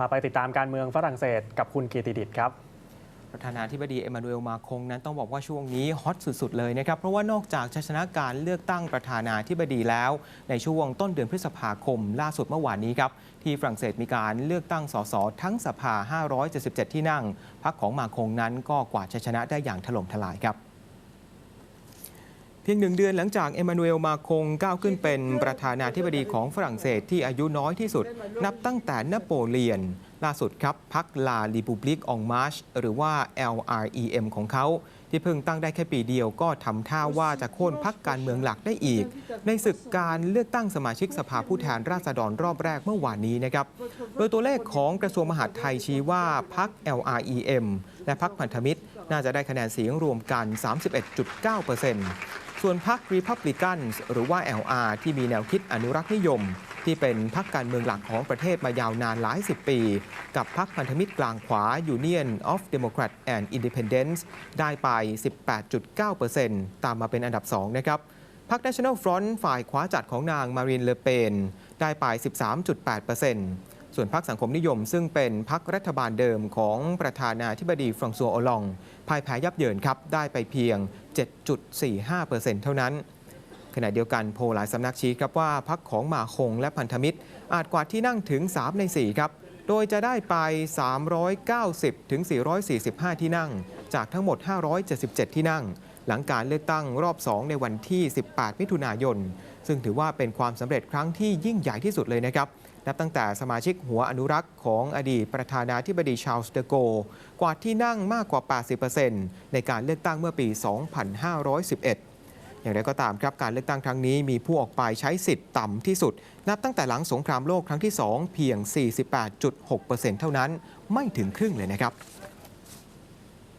พาไปติดตามการเมืองฝรั่งเศสกับคุณกีติดิตครับประธานาธิบดีเอมานูเอลมาคงนั้นต้องบอกว่าช่วงนี้ฮอตสุด ๆ เลยนะครับ เพราะว่านอกจากชนะการเลือกตั้งประธานาธิบดีแล้ว ในช่วงต้นเดือนพฤษภาคม ล่าสุดเมื่อวานนี้ครับ ที่ฝรั่งเศสมีการเลือกตั้งสสทั้งสภา 577 ที่นั่งพรรคของมาคงนั้นก็กวาดชัยชนะได้อย่างถล่มทลายครับ เพียงหนึ่งเดือนหลังจากเอมานูเอลมาคงก้าวขึ้นเป็นประธานาธิบดีของฝรั่งเศสที่อายุน้อยที่สุด นับตั้งแต่นโปเลียน ล่าสุดครับพรรคลาลิบูบลิกองมาร์ชหรือว่า LREM ของเขา ที่เพิ่งตั้งได้แค่ปีเดียวก็ทำท่าว่าจะโค่นพรรคการเมืองหลักได้อีก ในศึกการเลือกตั้งสมาชิกสภาผู้แทนราษฎรรอบแรกเมื่อวานนี้นะครับโดยตัวเลขของกระทรวงมหาดไทยชี้ว่าพรรค LREM และพรรคพันธมิตร น่าจะได้คะแนนเสียงรวมกัน 31.9% ส่วนพรรค Republicans หรือว่า LR ที่มีแนวคิดอนุรักษ์นิยม ที่เป็นพรรคการเมืองหลักของประเทศมายาวนานหลายสิบปี กับพรรคพันธมิตรกลางขวา Union of Democrat and Independence ได้ไป 18.9%ตามมาเป็นอันดับ 2 นะครับพรรค National Front ฝ่ายขวาจัดของนางมารีนเลเปน ได้ไป 13.8% ส่วนพรรคสังคมนิยม ซึ่งเป็นพรรครัฐบาลเดิมของประธานาธิบดีฟรองซัวโอลองพ่ายแพ้ยับเยินครับ ได้ไปเพียง 7.45%เท่านั้น ขณะเดียวกันโพลหลายสำนักชี้ครับว่าพรรคของหมาคงและพันธมิตร อาจกวาดที่นั่งถึง 3 ใน 4 ครับ โดยจะได้ไป 390 ถึง 445 ที่นั่ง จากทั้งหมด 577 ที่นั่ง หลังการเลือกตั้งรอบ 2 ในวันที่ 18 มิถุนายน ซึ่งถือว่าเป็นความสำเร็จครั้งที่ยิ่งใหญ่ที่สุดเลยนะครับนับตั้งแต่สมาชิกหัวอนุรักษ์ของอดีตประธานาธิบดีชาลส์เดโก กวาดที่นั่งมากกว่า 80%ในการเลือกตั้งเมื่อปี 2511อย่างไรก็ตามครับการเลือกตั้งครั้งนี้มีผู้ออกไปใช้สิทธิ์ต่ำที่สุด นับตั้งแต่หลังสงครามโลกครั้งที่ 2 เพียง 48.6%เท่านั้น ไม่ถึงครึ่งเลยนะครับ